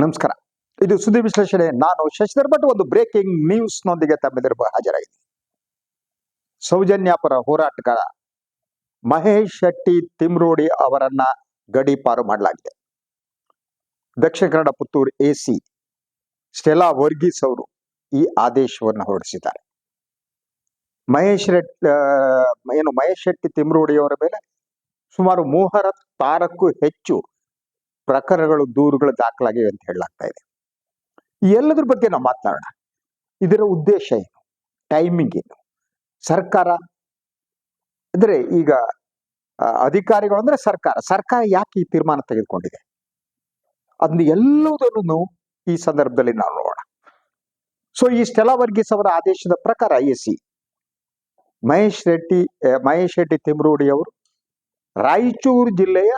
ನಮಸ್ಕಾರ. ಇದು ಸುದ್ದಿ ವಿಶ್ಲೇಷಣೆ. ನಾನು ಶಶಿಧರ್ ಭಟ್. ಒಂದು ಬ್ರೇಕಿಂಗ್ ನ್ಯೂಸ್ ನೊಂದಿಗೆ ತಮ್ಮೆದುರು ಹಾಜರಾಗಿದೆ ಸೌಜನ್ಯಾಪರ ಹೋರಾಟಗಾರ ಮಹೇಶ್ ಶೆಟ್ಟಿ ತಿಮ್ರೋಡಿ ಅವರನ್ನ ಗಡೀಪಾರು ಮಾಡಲಾಗಿದೆ. ದಕ್ಷಿಣ ಕನ್ನಡ ಪುತ್ತೂರು ಎಸಿ ಸ್ಟೆಲಾ ವರ್ಗೀಸ್ ಅವರು ಈ ಆದೇಶವನ್ನು ಹೊರಡಿಸಿದ್ದಾರೆ. ಮಹೇಶ್ ಏನು ಮಹೇಶ್ ಶೆಟ್ಟಿ ತಿಮ್ರೋಡಿ ಅವರ ಮೇಲೆ ಸುಮಾರು ಮೂವರ ತಾರಕ್ಕೂ ಹೆಚ್ಚು ಪ್ರಕರಣಗಳು ದೂರುಗಳು ದಾಖಲಾಗಿವೆ ಅಂತ ಹೇಳಲಾಗ್ತಾ ಇದೆ. ಎಲ್ಲದ್ರ ಬಗ್ಗೆ ನಾವು ಮಾತನಾಡೋಣ. ಇದರ ಉದ್ದೇಶ ಏನು? ಟೈಮಿಂಗ್ ಏನು? ಸರ್ಕಾರ ಅಂದ್ರೆ ಈಗ ಅಧಿಕಾರಿಗಳು ಅಂದ್ರೆ ಸರ್ಕಾರ. ಸರ್ಕಾರ ಯಾಕೆ ಈ ತೀರ್ಮಾನ ತೆಗೆದುಕೊಂಡಿದೆ? ಅದನ್ನ ಎಲ್ಲದನ್ನು ಈ ಸಂದರ್ಭದಲ್ಲಿ ನಾವು ನೋಡೋಣ. ಸೊ ಈ ಸ್ಟೆಲಾ ವರ್ಗೀಸ್ ಅವರ ಆದೇಶದ ಪ್ರಕಾರ ಎ ಸಿ ಮಹೇಶ್ ರೆಡ್ಡಿ ಮಹೇಶ್ ರೆಡ್ಡಿ ತಿಮ್ರೋಡಿ ಅವರು ರಾಯಚೂರು ಜಿಲ್ಲೆಯ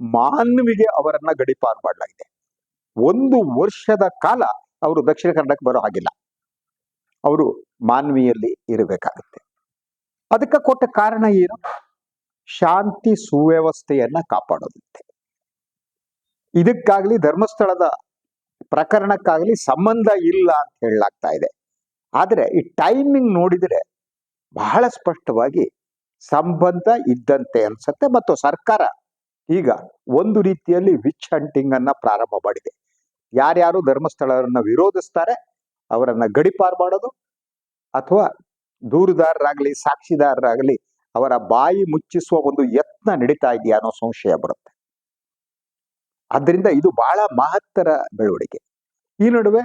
ಮಾನ್ವಿಗೆ ಅವರನ್ನ ಗಡಿಪಾರು ಮಾಡಲಾಗಿದೆ. ಒಂದು ವರ್ಷದ ಕಾಲ ಅವರು ದಕ್ಷಿಣ ಕನ್ನಡಕ್ಕೆ ಬರೋ ಹಾಗಿಲ್ಲ. ಅವರು ಮಾನ್ವಿಯಲ್ಲಿ ಇರಬೇಕಾಗುತ್ತೆ. ಅದಕ್ಕೆ ಕೊಟ್ಟ ಕಾರಣ ಏನು? ಶಾಂತಿ ಸುವ್ಯವಸ್ಥೆಯನ್ನ ಕಾಪಾಡೋದಂತೆ. ಇದಕ್ಕಾಗ್ಲಿ ಧರ್ಮಸ್ಥಳದ ಪ್ರಕರಣಕ್ಕಾಗ್ಲಿ ಸಂಬಂಧ ಇಲ್ಲ ಅಂತ ಹೇಳಲಾಗ್ತಾ ಇದೆ. ಆದ್ರೆ ಈ ಟೈಮಿಂಗ್ ನೋಡಿದ್ರೆ ಬಹಳ ಸ್ಪಷ್ಟವಾಗಿ ಸಂಬಂಧ ಇದ್ದಂತೆ ಅನ್ಸುತ್ತೆ ಮತ್ತು ಸರ್ಕಾರ ಈಗ ಒಂದು ರೀತಿಯಲ್ಲಿ ವಿಚ್ ಹಂಟಿಂಗ್ ಅನ್ನ ಪ್ರಾರಂಭ ಮಾಡಿದೆ. ಯಾರ್ಯಾರು ಧರ್ಮಸ್ಥಳರನ್ನ ವಿರೋಧಿಸ್ತಾರೆ, ಅವರನ್ನ ಗಡಿಪಾರು ಮಾಡೋದು ಅಥವಾ ದೂರುದಾರರಾಗಲಿ, ಸಾಕ್ಷಿದಾರರಾಗಲಿ ಅವರ ಬಾಯಿ ಮುಚ್ಚಿಸುವ ಒಂದು ಯತ್ನ ನಡೀತಾ ಇದೆಯಾ ಅನ್ನೋ ಸಂಶಯ ಬರುತ್ತೆ. ಆದ್ದರಿಂದ ಇದು ಬಹಳ ಮಹತ್ತರ ಬೆಳವಣಿಗೆ. ಈ ನಡುವೆ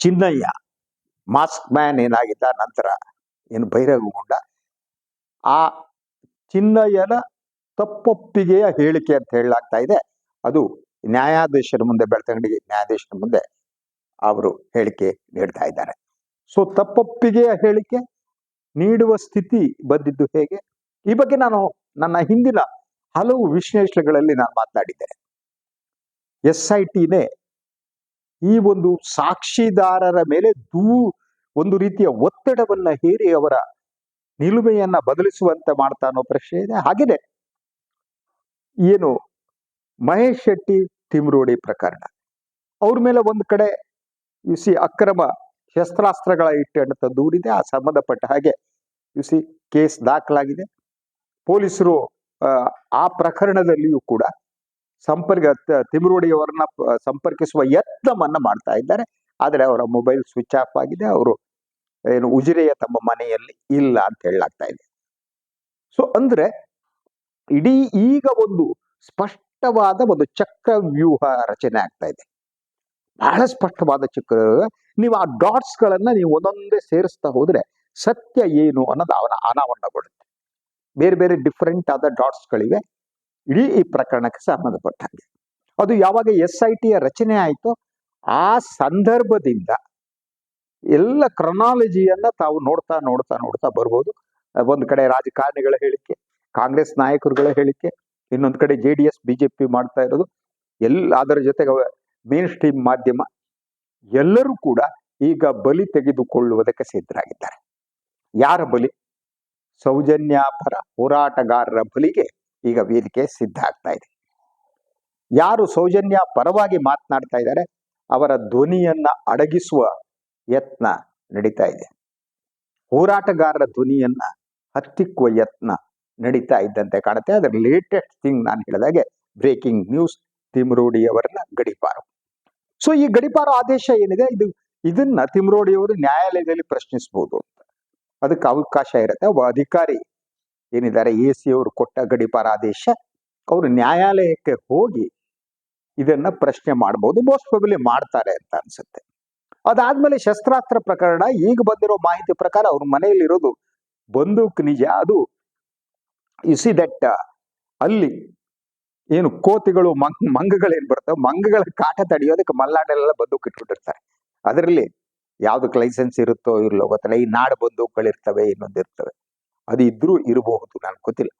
ಚಿನ್ನಯ್ಯ ಮಾಸ್ಕ್ ಮ್ಯಾನ್ ಏನಾಗಿದ್ದ ನಂತರ ಏನು ಬಹಿರಂಗಗೊಂಡ, ಆ ಚಿನ್ನಯ್ಯನ ತಪ್ಪೊಪ್ಪಿಗೆಯ ಹೇಳಿಕೆ ಅಂತ ಹೇಳಲಾಗ್ತಾ ಇದೆ. ಅದು ನ್ಯಾಯಾಧೀಶರ ಮುಂದೆ ಬೆಳ್ತಂಗಡಿ ನ್ಯಾಯಾಧೀಶರ ಮುಂದೆ ಅವರು ಹೇಳಿಕೆ ನೀಡ್ತಾ ಇದ್ದಾರೆ. ಸೊ ತಪ್ಪೊಪ್ಪಿಗೆಯ ಹೇಳಿಕೆ ನೀಡುವ ಸ್ಥಿತಿ ಬಂದಿದ್ದು ಹೇಗೆ? ಈ ಬಗ್ಗೆ ನಾನು ನನ್ನ ಹಿಂದಿನ ಹಲವು ವಿಶ್ಲೇಷಣೆಗಳಲ್ಲಿ ನಾನು ಮಾತನಾಡಿದ್ದೇನೆ. ಎಸ್ ಐ ಟಿನೇ ಈ ಒಂದು ಸಾಕ್ಷಿದಾರರ ಮೇಲೆ ದೂ ಒಂದು ರೀತಿಯ ಒತ್ತಡವನ್ನ ಹೇರಿ ಅವರ ನಿಲುಮೆಯನ್ನ ಬದಲಿಸುವಂತೆ ಮಾಡ್ತಾ ಅನ್ನೋ ಪ್ರಶ್ನೆ ಇದೆ. ಹಾಗೇನೆ ಏನು ಮಹೇಶ್ ಶೆಟ್ಟಿ ತಿಮ್ರೋಡಿ ಪ್ರಕರಣ. ಅವ್ರ ಮೇಲೆ ಒಂದು ಕಡೆ ಯು ಸಿ ಅಕ್ರಮ ಶಸ್ತ್ರಾಸ್ತ್ರಗಳ ಇಟ್ಟಂತ ದೂರಿದೆ. ಆ ಸಂಬಂಧಪಟ್ಟ ಹಾಗೆ ಯು ಸಿ ಕೇಸ್ ದಾಖಲಾಗಿದೆ. ಪೊಲೀಸರು ಆ, ಪ್ರಕರಣದಲ್ಲಿಯೂ ಕೂಡ ಸಂಪರ್ಕ ತಿಮ್ರೋಡಿಯವರನ್ನ ಸಂಪರ್ಕಿಸುವ ಯತ್ನವನ್ನ ಮಾಡ್ತಾ ಇದ್ದಾರೆ. ಆದರೆ ಅವರ ಮೊಬೈಲ್ ಸ್ವಿಚ್ ಆಫ್ ಆಗಿದೆ. ಅವರು ಏನು ಉಜಿರೆಯ ತಮ್ಮ ಮನೆಯಲ್ಲಿ ಇಲ್ಲ ಅಂತ ಹೇಳಲಾಗ್ತಾ ಇದೆ. ಸೊ ಅಂದ್ರೆ ಇಡೀ ಈಗ ಒಂದು ಸ್ಪಷ್ಟವಾದ ಒಂದು ಚಕ್ರವ್ಯೂಹ ರಚನೆ ಆಗ್ತಾ ಇದೆ. ಬಹಳ ಸ್ಪಷ್ಟವಾದ ಚಕ್ರ ನೀವು ಆ ಡಾಟ್ಸ್ ಗಳನ್ನ ನೀವು ಒಂದೊಂದೇ ಸೇರಿಸ್ತಾ ಹೋದ್ರೆ ಸತ್ಯ ಏನು ಅನ್ನೋದು ಅವನ ಅನಾವರಣಗೊಳ್ಳುತ್ತೆ. ಬೇರೆ ಬೇರೆ ಡಿಫರೆಂಟ್ ಆದ ಡಾಟ್ಸ್ ಗಳಿವೆ. ಇಡೀ ಈ ಪ್ರಕರಣಕ್ಕೆ ಸಂಬಂಧಪಟ್ಟ ಹಾಗೆ. ಅದು ಯಾವಾಗ ಎಸ್ ಐ ಟಿಯ ರಚನೆ ಆಯಿತು ಆ ಸಂದರ್ಭದಿಂದ ಎಲ್ಲ ಕ್ರೊನಾಲಜಿಯನ್ನ ತಾವು ನೋಡ್ತಾ ನೋಡ್ತಾ ನೋಡ್ತಾ ಬರ್ಬೋದು. ಒಂದು ಕಡೆ ರಾಜಕಾರಣಿಗಳ ಹೇಳಿಕೆ ಕಾಂಗ್ರೆಸ್ ನಾಯಕರುಗಳ ಹೇಳಿಕೆ, ಇನ್ನೊಂದು ಕಡೆ ಜೆ ಡಿ ಎಸ್ ಬಿಜೆಪಿ ಮಾಡ್ತಾ ಇರೋದು ಎಲ್ಲ ಅದರ ಜೊತೆಗೆ ಮೇನ್ ಸ್ಟ್ರೀಮ್ ಮಾಧ್ಯಮ, ಎಲ್ಲರೂ ಕೂಡ ಈಗ ಬಲಿ ತೆಗೆದುಕೊಳ್ಳುವುದಕ್ಕೆ ಸಿದ್ಧರಾಗಿದ್ದಾರೆ. ಯಾರ ಬಲಿ? ಸೌಜನ್ಯಾಪರ ಹೋರಾಟಗಾರರ ಬಲಿಗೆ ಈಗ ವೇದಿಕೆ ಸಿದ್ಧ ಆಗ್ತಾ ಇದೆ. ಯಾರು ಸೌಜನ್ಯ ಪರವಾಗಿ ಮಾತನಾಡ್ತಾ ಇದ್ದಾರೆ, ಅವರ ಧ್ವನಿಯನ್ನ ಅಡಗಿಸುವ ಯತ್ನ ನಡೀತಾ ಇದೆ. ಹೋರಾಟಗಾರರ ಧ್ವನಿಯನ್ನ ಹತ್ತಿಕ್ಕುವ ಯತ್ನ ನಡೀತಾ ಇದ್ದಂತೆ ಕಾಣುತ್ತೆ. ಅದರ ಲೇಟೆಸ್ಟ್ ಥಿಂಗ್ ನಾನು ಹೇಳಿದಾಗೆ ಬ್ರೇಕಿಂಗ್ ನ್ಯೂಸ್ ತಿಮ್ರೋಡಿ ಅವರನ್ನ ಗಡಿಪಾರು. ಸೊ ಈ ಗಡಿಪಾರು ಆದೇಶ ಏನಿದೆ? ಇದು, ಇದನ್ನ ತಿಮ್ರೋಡಿಯವರು ನ್ಯಾಯಾಲಯದಲ್ಲಿ ಪ್ರಶ್ನಿಸಬಹುದು ಅಂತ. ಅದಕ್ಕೆ ಅವಕಾಶ ಇರುತ್ತೆ. ಒಬ್ಬ ಅಧಿಕಾರಿ ಏನಿದ್ದಾರೆ? ಎ ಸಿ ಅವರು ಕೊಟ್ಟ ಗಡಿಪಾರ ಆದೇಶ. ಅವರು ನ್ಯಾಯಾಲಯಕ್ಕೆ ಹೋಗಿ ಇದನ್ನ ಪ್ರಶ್ನೆ ಮಾಡಬಹುದು ಮೋಸ್ಟ್ ಪ್ರಾಬಲಿ ಮಾಡ್ತಾರೆ ಅಂತ ಅನ್ಸುತ್ತೆ. ಅದಾದ್ಮೇಲೆ ಶಸ್ತ್ರಾಸ್ತ್ರ ಪ್ರಕರಣ ಈಗ ಬಂದಿರೋ ಮಾಹಿತಿ ಪ್ರಕಾರ ಅವ್ರ ಮನೆಯಲ್ಲಿರೋದು ಬಂದೂಕ್ ನಿಜ. ಅದು ಯು ಸಿ ದಟ್ ಅಲ್ಲಿ ಏನು ಕೋತಿಗಳು, ಮಂಗ್ ಮಂಗಗಳೇನ್ ಬರ್ತಾವೆ ಮಂಗಗಳ ಕಾಟ ತಡೆಯೋದಕ್ಕೆ ಮಲ್ನಾಡಲ್ಲೆಲ್ಲ ಬಂದೂಕ್ ಇಟ್ಬಿಟ್ಟಿರ್ತಾರೆ. ಅದರಲ್ಲಿ ಯಾವ್ದಕ್ಕೆ ಲೈಸೆನ್ಸ್ ಇರುತ್ತೋ ಇರ್ಲೋ ಗೊತ್ತಲ್ಲ ಈ ನಾಡು ಬಂದೂಕ್ಗಳಿರ್ತವೆ, ಇನ್ನೊಂದು ಇರ್ತವೆ. ಅದು ಇದ್ರೂ ಇರಬಹುದು, ನನ್ಗೆ ಗೊತ್ತಿಲ್ಲ.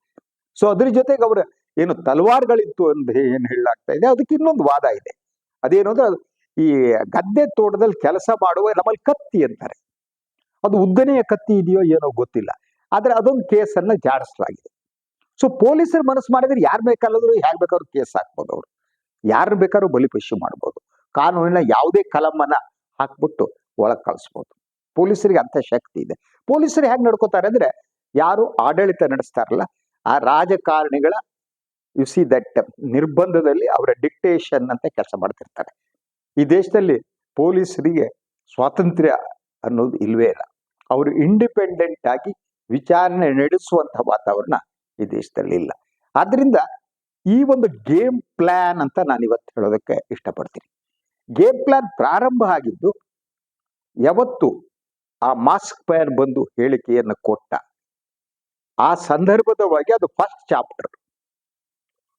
ಸೊ ಅದ್ರ ಜೊತೆಗೆ ಅವ್ರ ಏನು ತಲವಾರ್ಗಳಿತ್ತು ಅಂತ ಏನ್ ಹೇಳಲಾಗ್ತಾ ಇದೆ, ಅದಕ್ಕೆ ಇನ್ನೊಂದು ವಾದ ಇದೆ. ಅದೇನು ಅಂದ್ರೆ ಅದು ಈ ಗದ್ದೆ ತೋಟದಲ್ಲಿ ಕೆಲಸ ಮಾಡುವ ನಮ್ಮಲ್ಲಿ ಕತ್ತಿ ಅಂತಾರೆ. ಅದು ಉದ್ದನೆಯ ಕತ್ತಿ ಇದೆಯೋ, ಏನೋ ಗೊತ್ತಿಲ್ಲ. ಆದ್ರೆ ಅದೊಂದು ಕೇಸನ್ನ ಜಾಡಿಸಲಾಗಿದೆ. ಸೊ ಪೊಲೀಸರು ಮನಸ್ಸು ಮಾಡಿದ್ರೆ ಯಾರು ಬೇಕಾದ್ರು ಹೇಗೆ ಬೇಕಾದ್ರು ಕೇಸ್ ಹಾಕ್ಬೋದು ಅವರು. ಯಾರು ಬೇಕಾದ್ರೂ ಬಲಿಪಶು ಮಾಡ್ಬೋದು. ಕಾನೂನಿನ ಯಾವುದೇ ಕಲಮನ್ನ ಹಾಕ್ಬಿಟ್ಟು ಒಳಗೆ ಕಳಿಸ್ಬೋದು. ಪೊಲೀಸರಿಗೆ ಅಂತ ಶಕ್ತಿ ಇದೆ. ಪೊಲೀಸರು ಹೇಗೆ ನಡ್ಕೋತಾರೆ ಅಂದ್ರೆ, ಯಾರು ಆಡಳಿತ ನಡೆಸ್ತಾರಲ್ಲ, ಆ ರಾಜಕಾರಣಿಗಳ ಯು ಸಿ ದಟ್ ನಿರ್ಬಂಧದಲ್ಲಿ ಅವರ ಡಿಕ್ಟೇಷನ್ ಅಂತ ಕೆಲಸ ಮಾಡ್ತಿರ್ತಾರೆ. ಈ ದೇಶದಲ್ಲಿ ಪೊಲೀಸರಿಗೆ ಸ್ವಾತಂತ್ರ್ಯ ಅನ್ನೋದು ಇಲ್ವೇ ಇಲ್ಲ. ಅವರು ಇಂಡಿಪೆಂಡೆಂಟ್ ಆಗಿ ವಿಚಾರಣೆ ನಡೆಸುವಂತಹ ವಾತಾವರಣ ಈ ದೇಶದಲ್ಲಿ ಇಲ್ಲ. ಆದ್ರಿಂದ ಈ ಒಂದು ಗೇಮ್ ಪ್ಲಾನ್ ಅಂತ ನಾನು ಇವತ್ತು ಹೇಳೋದಕ್ಕೆ ಇಷ್ಟಪಡ್ತೀನಿ. ಗೇಮ್ ಪ್ಲಾನ್ ಪ್ರಾರಂಭ ಆಗಿದ್ದು ಯಾವತ್ತು ಆ ಮಾಸ್ಕ್ ಪ್ಯಾನ್ ಬಂದು ಹೇಳಿಕೆಯನ್ನು ಕೊಟ್ಟ, ಆ ಸಂದರ್ಭದ ಒಳಗೆ ಅದು ಫಸ್ಟ್ ಚಾಪ್ಟರ್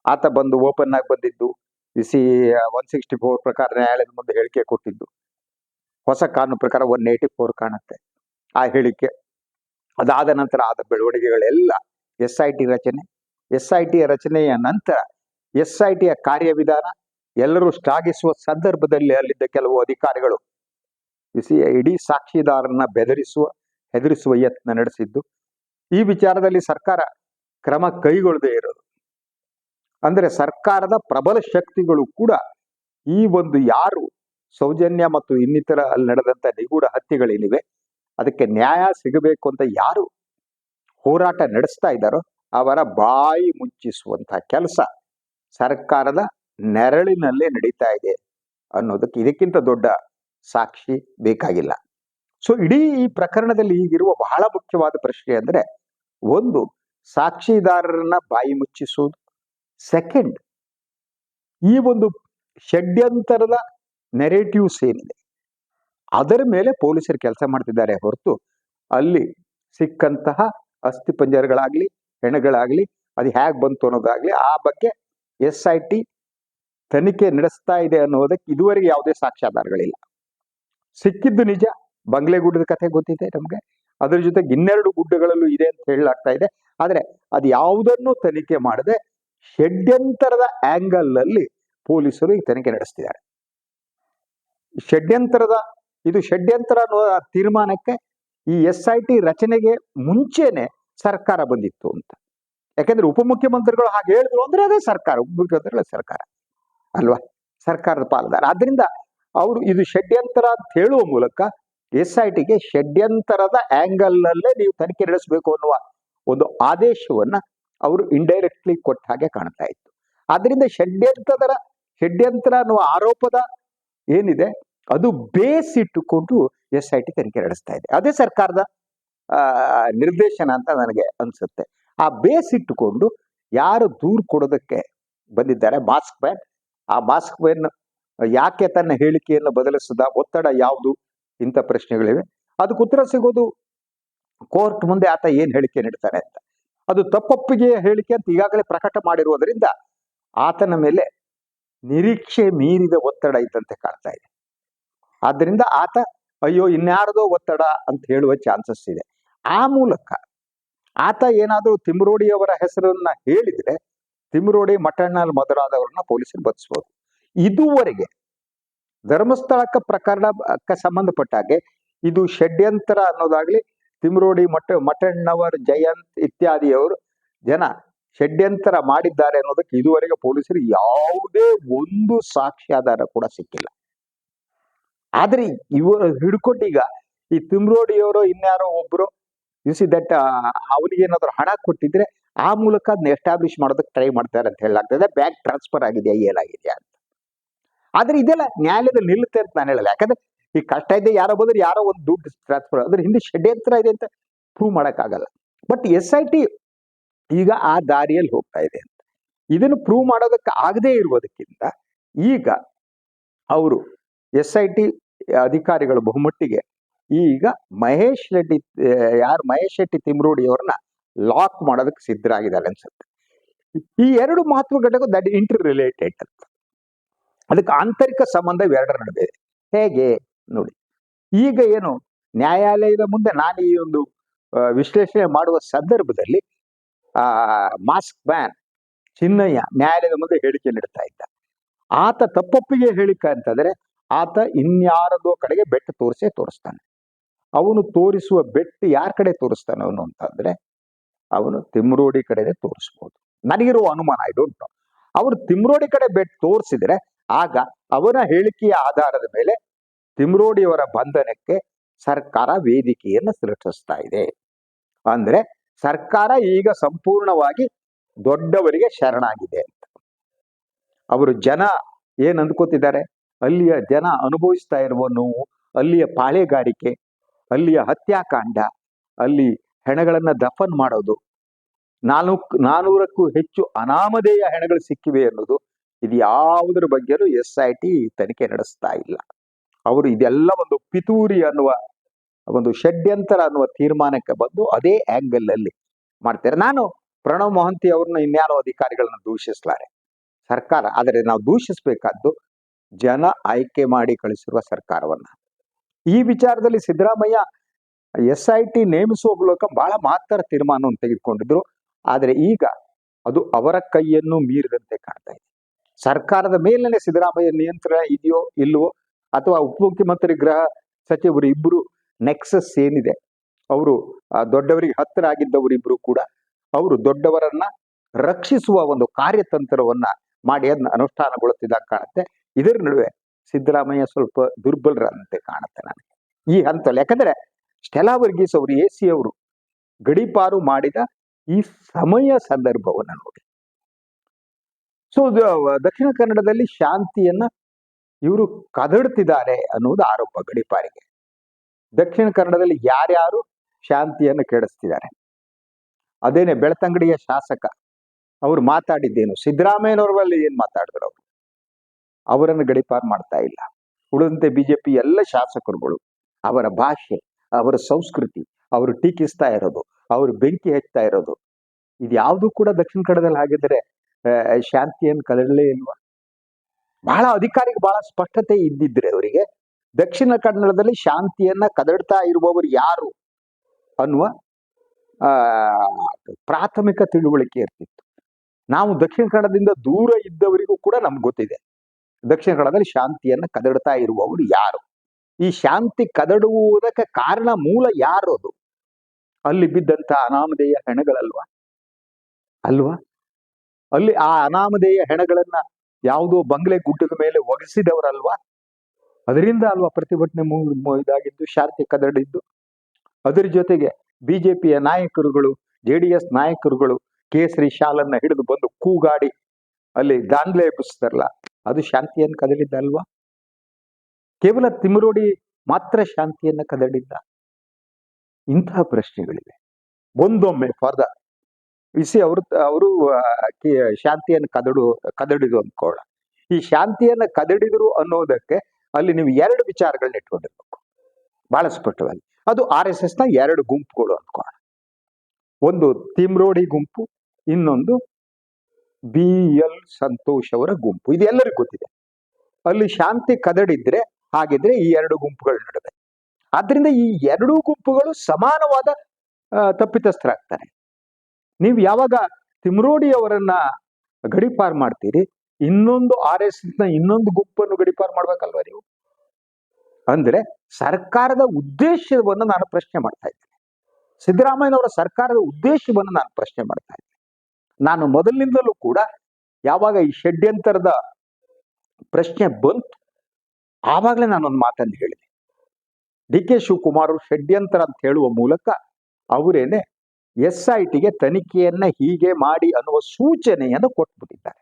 ಆತ ಬಂದು ಓಪನ್ ಆಗಿ ಬಂದಿದ್ದು ಸಿ ಒನ್ ಸಿಕ್ಸ್ಟಿ ಫೋರ್ ಪ್ರಕಾರ ನ್ಯಾಯಾಲಯದ ಮುಂದೆ ಹೇಳಿಕೆ ಕೊಟ್ಟಿದ್ದು. ಹೊಸ ಕಾನೂನು ಪ್ರಕಾರ ಒನ್ ಏಯ್ಟಿ ಫೋರ್ ಕಾಣುತ್ತೆ. ಆ ಹೇಳಿಕೆ ಅದಾದ ನಂತರ ಆದ ಬೆಳವಣಿಗೆಗಳೆಲ್ಲ ಎಸ್ ಐ ಟಿ ರಚನೆ ಎಸ್ ಐ ಟಿಯ ರಚನೆಯ ನಂತರ ಎಸ್ ಐ ಟಿಯ ಕಾರ್ಯವಿಧಾನ ಎಲ್ಲರೂ ಶ್ಲಾಘಿಸುವ ಸಂದರ್ಭದಲ್ಲಿ ಅಲ್ಲಿದ್ದ ಕೆಲವು ಅಧಿಕಾರಿಗಳು ಇಡೀ ಸಾಕ್ಷಿದಾರರನ್ನ ಬೆದರಿಸುವ, ಹೆದರಿಸುವ ಯತ್ನ ನಡೆಸಿದ್ದು. ಈ ವಿಚಾರದಲ್ಲಿ ಸರ್ಕಾರ ಕ್ರಮ ಕೈಗೊಳ್ಳದೇ ಇರೋದು. ಅಂದರೆ ಸರ್ಕಾರದ ಪ್ರಬಲ ಶಕ್ತಿಗಳು ಕೂಡ ಈ ಒಂದು ಯಾರು ಸೌಜನ್ಯ ಮತ್ತು ಇನ್ನಿತರ ಅಲ್ಲಿ ನಡೆದಂತ ನಿಗೂಢ ಹತ್ಯೆಗಳೇನಿವೆ, ಅದಕ್ಕೆ ನ್ಯಾಯ ಸಿಗಬೇಕು ಅಂತ ಯಾರು ಹೋರಾಟ ನಡೆಸ್ತಾ ಇದ್ದಾರೋ ಅವರ ಬಾಯಿ ಮುಚ್ಚಿಸುವಂತಹ ಕೆಲಸ ಸರ್ಕಾರದ ನೆರಳಿನಲ್ಲೇ ನಡೀತಾ ಇದೆ ಅನ್ನೋದಕ್ಕೆ ಇದಕ್ಕಿಂತ ದೊಡ್ಡ ಸಾಕ್ಷಿ ಬೇಕಾಗಿಲ್ಲ. ಸೊ ಇಡೀ ಈ ಪ್ರಕರಣದಲ್ಲಿ ಈಗಿರುವ ಬಹಳ ಮುಖ್ಯವಾದ ಪ್ರಶ್ನೆ ಅಂದ್ರೆ ಒಂದು, ಸಾಕ್ಷಿದಾರರನ್ನ ಬಾಯಿ ಮುಚ್ಚಿಸುವುದು. ಸೆಕೆಂಡ್ ಈ ಒಂದು ಷಡ್ಯಂತರದ ನೆರೇಟಿವ್ಸ್ ಏನಿದೆ, ಅದರ ಮೇಲೆ ಪೊಲೀಸರು ಕೆಲಸ ಮಾಡ್ತಿದ್ದಾರೆ ಹೊರತು ಅಲ್ಲಿ ಸಿಕ್ಕಂತಹ ಅಸ್ಥಿ ಪಂಜರಗಳಾಗ್ಲಿ, ಹೆಣಗಳಾಗ್ಲಿ, ಅದು ಹೇಗೆ ಬಂತು ಅನ್ನೋದಾಗ್ಲಿ ಆ ಬಗ್ಗೆ ಎಸ್ ಐ ಟಿ ತನಿಖೆ ನಡೆಸ್ತಾ ಇದೆ ಅನ್ನೋದಕ್ಕೆ ಇದುವರೆಗೆ ಯಾವುದೇ ಸಾಕ್ಷ್ಯಾಧಾರಗಳಿಲ್ಲ. ಸಿಕ್ಕಿದ್ದು ನಿಜ ಬಂಗ್ಲೆ ಗುಡ್ಡದ ಕಥೆ ಗೊತ್ತಿದೆ ನಮ್ಗೆ. ಅದ್ರ ಜೊತೆಗೆ ಇನ್ನೆರಡು ಗುಡ್ಡಗಳಲ್ಲೂ ಇದೆ ಅಂತ ಹೇಳಲಾಗ್ತಾ ಇದೆ. ಆದರೆ ಅದು ಯಾವುದನ್ನು ತನಿಖೆ ಮಾಡದೆ ಷಡ್ಯಂತರದ ಆಂಗಲ್ ಅಲ್ಲಿ ಪೊಲೀಸರು ಈ ತನಿಖೆ ನಡೆಸ್ತಿದ್ದಾರೆ. ಷಡ್ಯಂತರದ, ಇದು ಷಡ್ಯಂತರ ಅನ್ನೋ ತೀರ್ಮಾನಕ್ಕೆ ಈ ಎಸ್ ಐ ಟಿ ರಚನೆಗೆ ಮುಂಚೆನೆ ಸರ್ಕಾರ ಬಂದಿತ್ತು ಅಂತ. ಯಾಕಂದ್ರೆ ಉಪಮುಖ್ಯಮಂತ್ರಿಗಳು ಹಾಗೆ ಹೇಳಿದ್ರು ಅಂದ್ರೆ ಅದೇ ಸರ್ಕಾರ, ಉಪಮುಖ್ಯಮಂತ್ರಿಗಳ ಸರ್ಕಾರ ಅಲ್ವಾ? ಸರ್ಕಾರದ ಪಾಲುದಾರ. ಆದ್ರಿಂದ ಅವರು ಇದು ಷಡ್ಯಂತರ ಅಂತ ಹೇಳುವ ಮೂಲಕ ಎಸ್ ಐ ಟಿಗೆ ಷಡ್ಯಂತರದ ಆಂಗಲ್ ನೀವು ತನಿಖೆ ನಡೆಸಬೇಕು ಅನ್ನುವ ಒಂದು ಆದೇಶವನ್ನ ಅವರು ಇಂಡೈರೆಕ್ಟ್ಲಿ ಕೊಟ್ಟ ಹಾಗೆ ಕಾಣ್ತಾ ಇತ್ತು. ಆದ್ರಿಂದ ಷಡ್ಯಂತರದ ಷಡ್ಯಂತರ ಅನ್ನುವ ಆರೋಪದ ಏನಿದೆ, ಅದು ಬೇಸ್ ಇಟ್ಟುಕೊಂಡು ಎಸ್ ಐ ಟಿ ತನಿಖೆ ನಡೆಸ್ತಾ ಇದೆ. ಅದೇ ಸರ್ಕಾರದ ನಿರ್ದೇಶನ ಅಂತ ನನಗೆ ಅನಿಸುತ್ತೆ. ಆ ಬೇಸ್ ಇಟ್ಟುಕೊಂಡು ಯಾರು ದೂರು ಕೊಡೋದಕ್ಕೆ ಬಂದಿದ್ದಾರೆ, ಮಾಸ್ಕ್ ಬ್ಯಾನ್. ಆ ಮಾಸ್ಕ್ ಬ್ಯಾನ್ ಯಾಕೆ ತನ್ನ ಹೇಳಿಕೆಯನ್ನು ಬದಲಿಸದ, ಒತ್ತಡ ಯಾವುದು? ಇಂಥ ಪ್ರಶ್ನೆಗಳಿವೆ. ಅದಕ್ಕೆ ಉತ್ತರ ಸಿಗೋದು, ಕೋರ್ಟ್ ಮುಂದೆ ಆತ ಏನು ಹೇಳಿಕೆ ನೀಡ್ತಾನೆ ಅಂತ. ಅದು ತಪ್ಪೊಪ್ಪಿಗೆ ಹೇಳಿಕೆ ಅಂತ ಈಗಾಗಲೇ ಪ್ರಕಟ ಮಾಡಿರುವುದರಿಂದ ಆತನ ಮೇಲೆ ನಿರೀಕ್ಷೆ ಮೀರಿದ ಒತ್ತಡ ಇದ್ದಂತೆ ಕಾಣ್ತಾ ಇದೆ. ಆದ್ದರಿಂದ ಆತ ಅಯ್ಯೋ, ಇನ್ಯಾರದೋ ಒತ್ತಡ ಅಂತ ಹೇಳುವ ಚಾನ್ಸಸ್ ಇದೆ. ಆ ಮೂಲಕ ಆತ ಏನಾದರೂ ತಿಮ್ರೋಡಿಯವರ ಹೆಸರನ್ನ ಹೇಳಿದ್ರೆ ತಿಮ್ರೋಡಿ ಮಟಣ್ಣಲ್ ಮೊದಲಾದವರನ್ನ ಪೊಲೀಸರು ಬದಿಸ್ಬೋದು ಇದುವರೆಗೆ ಧರ್ಮಸ್ಥಳಕ್ಕೆ ಪ್ರಕರಣಕ್ಕೆ ಸಂಬಂಧಪಟ್ಟ ಹಾಗೆ ಇದು ಷಡ್ಯಂತರ ಅನ್ನೋದಾಗ್ಲಿ ತಿಮ್ರೋಡಿ ಮಠ, ಮಠಣ್ಣವರ್, ಜಯಂತ್ ಇತ್ಯಾದಿಯವರು ಜನ ಷಡ್ಯಂತರ ಮಾಡಿದ್ದಾರೆ ಅನ್ನೋದಕ್ಕೆ ಇದುವರೆಗೆ ಪೊಲೀಸರು ಯಾವುದೇ ಒಂದು ಸಾಕ್ಷ್ಯಾಧಾರ ಕೂಡ ಸಿಕ್ಕಿಲ್ಲ. ಆದ್ರೆ ಇವರು ಹಿಡ್ಕೊಟ್ಟೀಗ ಈ ತಿಮ್ರೋಡಿಯವರು ಇನ್ಯಾರೋ ಒಬ್ರು ಯು ಸಿ ದಟ್ ಅವನಿಗೆ ಏನಾದ್ರು ಹಣ ಕೊಟ್ಟಿದ್ರೆ ಆ ಮೂಲಕ ಅದನ್ನ ಎಸ್ಟಾಬ್ಲಿಷ್ ಮಾಡೋದಕ್ಕೆ ಟ್ರೈ ಮಾಡ್ತಾರೆ ಅಂತ ಹೇಳಲಾಗ್ತದೆ. ಬ್ಯಾಂಕ್ ಟ್ರಾನ್ಸ್ಫರ್ ಆಗಿದೆಯಾ ಏನಾಗಿದೆಯಾ ಅಂತ. ಆದ್ರೆ ಇದೆಲ್ಲ ನ್ಯಾಯಾಲಯದಲ್ಲಿ ನಿಲ್ಲುತ್ತೆ ಅಂತ ನಾನು ಹೇಳಲ್ಲ. ಯಾಕಂದ್ರೆ ಈ ಕಷ್ಟ ಇದೆ, ಯಾರೋ ಬಂದ್ರೆ ಯಾರೋ ಒಂದು ದುಡ್ಡು ಟ್ರಾನ್ಸ್ಫರ್ ಅದ್ರ ಹಿಂದೆ ಷಡ್ಯಂತ್ರ ಇದೆ ಅಂತ ಪ್ರೂವ್ ಮಾಡಕ್ಕಾಗಲ್ಲ. ಬಟ್ ಎಸ್ ಐ ಟಿ ಈಗ ಆ ದಾರಿಯಲ್ಲಿ ಹೋಗ್ತಾ ಇದೆ ಅಂತ. ಇದನ್ನು ಪ್ರೂವ್ ಮಾಡೋದಕ್ಕೆ ಆಗದೇ ಇರುವುದಕ್ಕಿಂತ ಈಗ ಅವರು ಎಸ್ ಐ ಟಿ ಅಧಿಕಾರಿಗಳು ಬಹುಮಟ್ಟಿಗೆ. ಈಗ ಮಹೇಶ್ ರೆಡ್ಡಿ ಯಾರು ಮಹೇಶ್ ಶೆಟ್ಟಿ ತಿಮ್ರೋಡಿ ಅವ್ರನ್ನ ಲಾಕ್ ಮಾಡೋದಕ್ಕೆ ಸಿದ್ಧರಾಗಿದ್ದಾರೆ ಅನ್ಸುತ್ತೆ. ಈ ಎರಡು ಮಹತ್ವ ಘಟಕ ದಟ್ ಇಂಟರ್ ರಿಲೇಟೆಡ್ ಅಂತ. ಅದಕ್ಕೆ ಆಂತರಿಕ ಸಂಬಂಧ ಇವೆರಡರ ನಡುವೆ. ಹೇಗೆ? ನೋಡಿ. ಈಗ ಏನು? ನ್ಯಾಯಾಲಯದ ಮುಂದೆ ನಾನು ಈ ಒಂದು ವಿಶ್ಲೇಷಣೆ ಮಾಡುವ ಸಂದರ್ಭದಲ್ಲಿ, ಆ ಮಾಸ್ಕ್ ಬ್ಯಾನ್ ಚಿನ್ನಯ್ಯ ನ್ಯಾಯಾಲಯದ ಮುಂದೆ ಹೇಳಿಕೆ ನೀಡ್ತಾ ಇದ್ದ. ಆತ ತಪ್ಪೊಪ್ಪಿಗೆ ಹೇಳಿಕೆ ಅಂತಂದ್ರೆ ಆತ ಇನ್ಯಾರದೋ ಕಡೆಗೆ ಬೆಟ್ಟು ತೋರಿಸೇ ತೋರಿಸ್ತಾನೆ. ಅವನು ತೋರಿಸುವ ಬೆಟ್ಟು ಯಾರ ಕಡೆ ತೋರಿಸ್ತಾನೆ ಅವನು ಅಂತಂದ್ರೆ, ಅವನು ತಿಮ್ರೋಡಿ ಕಡೆನೆ ತೋರಿಸ್ಬೋದು. ನನಗಿರುವ ಅನುಮಾನ ಐ ಡೋಂಟ್ ನೋ ಅವರು ತಿಮ್ರೋಡಿ ಕಡೆ ಬೆಟ್ಟು ತೋರಿಸಿದ್ರೆ, ಆಗ ಅವನ ಹೇಳಿಕೆಯ ಆಧಾರದ ಮೇಲೆ ತಿಮ್ರೋಡಿಯವರ ಬಂಧನಕ್ಕೆ ಸರ್ಕಾರ ವೇದಿಕೆಯನ್ನು ಸೃಷ್ಟಿಸ್ತಾ ಇದೆ. ಅಂದ್ರೆ ಸರ್ಕಾರ ಈಗ ಸಂಪೂರ್ಣವಾಗಿ ದೊಡ್ಡವರಿಗೆ ಶರಣಾಗಿದೆ ಅಂತ. ಅವರು ಜನ ಏನ್ ಅಂದ್ಕೋತಿದ್ದಾರೆ? ಅಲ್ಲಿಯ ಜನ ಅನುಭವಿಸ್ತಾ ಇರುವ ನೋವು, ಅಲ್ಲಿಯ ಪಾಳೆಗಾರಿಕೆ, ಅಲ್ಲಿಯ ಹತ್ಯಾಕಾಂಡ, ಅಲ್ಲಿ ಹೆಣಗಳನ್ನ ದಫನ್ ಮಾಡೋದು, ನಾಲ್ಕು, ನಾನೂರಕ್ಕೂ ಹೆಚ್ಚು ಅನಾಮಧೇಯ ಹೆಣಗಳು ಸಿಕ್ಕಿವೆ ಅನ್ನೋದು ಇದು ಯಾವುದರ ಬಗ್ಗೆನೂ ಎಸ್ ಐ ಟಿ ತನಿಖೆ ನಡೆಸ್ತಾ ಇಲ್ಲ. ಅವರು ಇದೆಲ್ಲ ಒಂದು ಪಿತೂರಿ ಅನ್ನುವ, ಒಂದು ಷಡ್ಯಂತರ ಅನ್ನುವ ತೀರ್ಮಾನಕ್ಕೆ ಬಂದು ಅದೇ ಆಂಗಲ್ ಅಲ್ಲಿ ಮಾಡ್ತಾರೆ. ನಾನು ಪ್ರಣವ್ ಮೊಹಂತಿ ಅವ್ರನ್ನ ಇನ್ಯಾರೋ ಅಧಿಕಾರಿಗಳನ್ನ ದೂಷಿಸ್ಲಾರೆ. ಸರ್ಕಾರ, ಆದರೆ ನಾವು ದೂಷಿಸಬೇಕಾದ್ದು ಜನ ಆಯ್ಕೆ ಮಾಡಿ ಕಳಿಸಿರುವ ಸರ್ಕಾರವನ್ನ. ಈ ವಿಚಾರದಲ್ಲಿ ಸಿದ್ದರಾಮಯ್ಯ ಎಸ್ ಐ ಟಿ ನೇಮಿಸುವ ಮೂಲಕ ಬಹಳ ಮಾತ್ರ ತೀರ್ಮಾನವನ್ನು ತೆಗೆದುಕೊಂಡಿದ್ರು. ಆದರೆ ಈಗ ಅದು ಅವರ ಕೈಯನ್ನು ಮೀರಿದಂತೆ ಕಾಣ್ತಾ ಇದೆ. ಸರ್ಕಾರದ ಮೇಲನೆ ಸಿದ್ದರಾಮಯ್ಯ ನಿಯಂತ್ರಣ ಇದೆಯೋ ಇಲ್ಲವೋ ಅಥವಾ ಉಪಮುಖ್ಯಮಂತ್ರಿ ಗೃಹ ಸಚಿವರು ಇಬ್ಬರು ನೆಕ್ಸಸ್ ಏನಿದೆ, ಅವರು ದೊಡ್ಡವರಿಗೆ ಹತ್ತಿರ ಆಗಿದ್ದವರು ಇಬ್ರು ಕೂಡ ಅವರು ದೊಡ್ಡವರನ್ನ ರಕ್ಷಿಸುವ ಒಂದು ಕಾರ್ಯತಂತ್ರವನ್ನ ಮಾಡಿ ಅದನ್ನ ಅನುಷ್ಠಾನಗೊಳ್ಳುತ್ತಿದ್ದಾಗ ಕಾಣುತ್ತೆ. ಇದರ ನಡುವೆ ಸಿದ್ದರಾಮಯ್ಯ ಸ್ವಲ್ಪ ದುರ್ಬಲರಂತೆ ಕಾಣುತ್ತೆ ನನಗೆ. ಈ ಹಂತದಲ್ಲಿ. ಯಾಕಂದ್ರೆ ಸ್ಟೆಲಾ ವರ್ಗೀಸ್ ಅವರು, ಎ ಸಿ ಅವರು ಗಡಿಪಾರು ಮಾಡಿದ ಈ ಸಮಯ ಸಂದರ್ಭವನ್ನು ನೋಡಿ. ಸೊ ದಕ್ಷಿಣ ಕನ್ನಡದಲ್ಲಿ ಶಾಂತಿಯನ್ನ ಇವರು ಕದಡ್ತಿದ್ದಾರೆ ಅನ್ನುವುದು ಆರೋಪ ಗಡಿಪಾರಿಗೆ. ದಕ್ಷಿಣ ಕನ್ನಡದಲ್ಲಿ ಯಾರ್ಯಾರು ಶಾಂತಿಯನ್ನು ಕೆಡಿಸ್ತಿದ್ದಾರೆ. ಅದೇನೆ ಬೆಳ್ತಂಗಡಿಯ ಶಾಸಕ, ಅವ್ರು ಮಾತಾಡಿದ್ದೇನು? ಸಿದ್ದರಾಮಯ್ಯನವರಲ್ಲಿ ಏನ್ ಮಾತಾಡಿದ್ರು ಅವರು? ಅವರನ್ನು ಗಡಿಪಾರು ಮಾಡ್ತಾ ಇಲ್ಲ. ಉಳಿದಂತೆ ಬಿಜೆಪಿ ಎಲ್ಲ ಶಾಸಕರುಗಳು ಅವರ ಭಾಷೆ ಅವರ ಸಂಸ್ಕೃತಿ ಅವರು ಟೀಕಿಸ್ತಾ ಇರೋದು ಅವರು ಬೆಂಕಿ ಹಚ್ತಾ ಇರೋದು ಇದು ಯಾವುದು ಕೂಡ ದಕ್ಷಿಣ ಕನ್ನಡದಲ್ಲಿ ಹಾಗಿದ್ರೆ ಆ, ಶಾಂತಿಯನ್ನು ಕದಡಲೇ ಇಲ್ವಾ? ಬಹಳ ಅಧಿಕಾರಿಗೆ ಬಹಳ ಸ್ಪಷ್ಟತೆ ಇದ್ದಿದ್ರೆ ಅವರಿಗೆ ದಕ್ಷಿಣ ಕನ್ನಡದಲ್ಲಿ ಶಾಂತಿಯನ್ನ ಕದಡ್ತಾ ಇರುವವರು ಯಾರು ಅನ್ನುವ ಪ್ರಾಥಮಿಕ ತಿಳುವಳಿಕೆ ಇರ್ತಿತ್ತು. ನಾವು ದಕ್ಷಿಣ ಕನ್ನಡದಿಂದ ದೂರ ಇದ್ದವರಿಗೂ ಕೂಡ ನಮ್ಗೆ ಗೊತ್ತಿದೆ. ದಕ್ಷಿಣ ಕನ್ನಡದಲ್ಲಿ ಶಾಂತಿಯನ್ನು ಕದಡ್ತಾ ಇರುವವರು ಯಾರು? ಈ ಶಾಂತಿ ಕದಡುವುದಕ್ಕೆ ಕಾರಣ ಮೂಲ ಯಾರು ಅದು? ಅಲ್ಲಿ ಬಿದ್ದಂತ ಅನಾಮಧೇಯ ಹೆಣಗಳಲ್ವಾ? ಅಲ್ವಾ? ಅಲ್ಲಿ ಆ ಅನಾಮಧೇಯ ಹೆಣಗಳನ್ನ ಯಾವುದೋ ಬಂಗ್ಲೆ ಗುಡ್ಡದ ಮೇಲೆ ಒಗಿಸಿದವರಲ್ವಾ? ಅದರಿಂದ ಅಲ್ವಾ ಪ್ರತಿಭಟನೆ ಇದಾಗಿದ್ದು, ಶಾಂತಿ ಕದಡಿದ್ದು? ಅದರ ಜೊತೆಗೆ ಬಿಜೆಪಿಯ ನಾಯಕರುಗಳು, ಜೆ ಡಿ ಎಸ್ ನಾಯಕರುಗಳು ಕೇಸರಿ ಶಾಲನ್ನ ಹಿಡಿದು ಬಂದು ಕೂಗಾಡಿ ಅಲ್ಲಿ ದಾಂಡ್ಲೆ ಎಬ್ಬಿಸ್ತಾರಲ್ಲ? ಅದು ಶಾಂತಿಯನ್ನು ಕದಡಿದ್ದಲ್ವಾ ಕೇವಲ ತಿಮರೋಡಿ ಮಾತ್ರ ಶಾಂತಿಯನ್ನ ಕದಡಿದ್ದ? ಇಂತಹ ಪ್ರಶ್ನೆಗಳಿವೆ. ಒಂದೊಮ್ಮೆ ಫಾರ್ ದ ಇಸಿ ಅವರು ಅವರು ಶಾಂತಿಯನ್ನು ಕದಡು ಕದಡಿದು ಅಂದ್ಕೊಳ್ಳ ಈ ಶಾಂತಿಯನ್ನ ಕದಡಿದ್ರು ಅನ್ನೋದಕ್ಕೆ ಅಲ್ಲಿ ನೀವು ಎರಡು ವಿಚಾರಗಳನ್ನ ಇಟ್ಕೊಂಡಿರ್ಬೇಕು. ಬಹಳ ಸ್ಪಷ್ಟವಾಗಿ. ಅದು ಆರ್ ಎಸ್ ಎಸ್ನ ಎರಡು ಗುಂಪುಗಳು ಅಂದ್ಕೊಳ್ಳ ಒಂದು ತಿಮ್ರೋಡಿ ಗುಂಪು, ಇನ್ನೊಂದು ಬಿ ಎಲ್ ಸಂತೋಷ್ ಅವರ ಗುಂಪು. ಇದು ಎಲ್ಲರಿಗೂ ಗೊತ್ತಿದೆ. ಅಲ್ಲಿ ಶಾಂತಿ ಕದಡಿದ್ರೆ ಹಾಗಿದ್ರೆ ಈ ಎರಡು ಗುಂಪುಗಳ ನಡುವೆ. ಆದ್ರಿಂದ ಈ ಎರಡೂ ಗುಂಪುಗಳು ಸಮಾನವಾದ ತಪ್ಪಿತಸ್ಥರಾಗ್ತಾರೆ. ನೀವು ಯಾವಾಗ ತಿಮ್ರೋಡಿ ಅವರನ್ನ ಗಡಿಪಾರ್ ಮಾಡ್ತೀರಿ, ಇನ್ನೊಂದು ಆರ್ ಎಸ್ನ ಇನ್ನೊಂದು ಗುಂಪನ್ನು ಗಡಿಪಾರ್ ಮಾಡ್ಬೇಕಲ್ವಾ ನೀವು? ಅಂದ್ರೆ ಸರ್ಕಾರದ ಉದ್ದೇಶವನ್ನು ನಾನು ಪ್ರಶ್ನೆ ಮಾಡ್ತಾ ಇದ್ದೇನೆ. ಸಿದ್ದರಾಮಯ್ಯನವರ ಸರ್ಕಾರದ ಉದ್ದೇಶವನ್ನು ನಾನು ಪ್ರಶ್ನೆ ಮಾಡ್ತಾ ಇದ್ದೇನೆ. ನಾನು ಮೊದಲಿನಿಂದಲೂ ಕೂಡ ಯಾವಾಗ ಈ ಷಡ್ಯಂತರದ ಪ್ರಶ್ನೆ ಬಂತು, ಆವಾಗಲೇ ನಾನೊಂದು ಮಾತನ್ನು ಹೇಳಿದೆ. ಡಿ ಕೆ ಶಿವಕುಮಾರ್ ಷಡ್ಯಂತರ ಅಂತ ಹೇಳುವ ಮೂಲಕ ಅವರೇನೆ ಎಸ್ ಐ ಟಿಗೆ ತನಿಖೆಯನ್ನ ಹೀಗೆ ಮಾಡಿ ಅನ್ನುವ ಸೂಚನೆಯನ್ನು ಕೊಟ್ಬಿಟ್ಟಿದ್ದಾರೆ.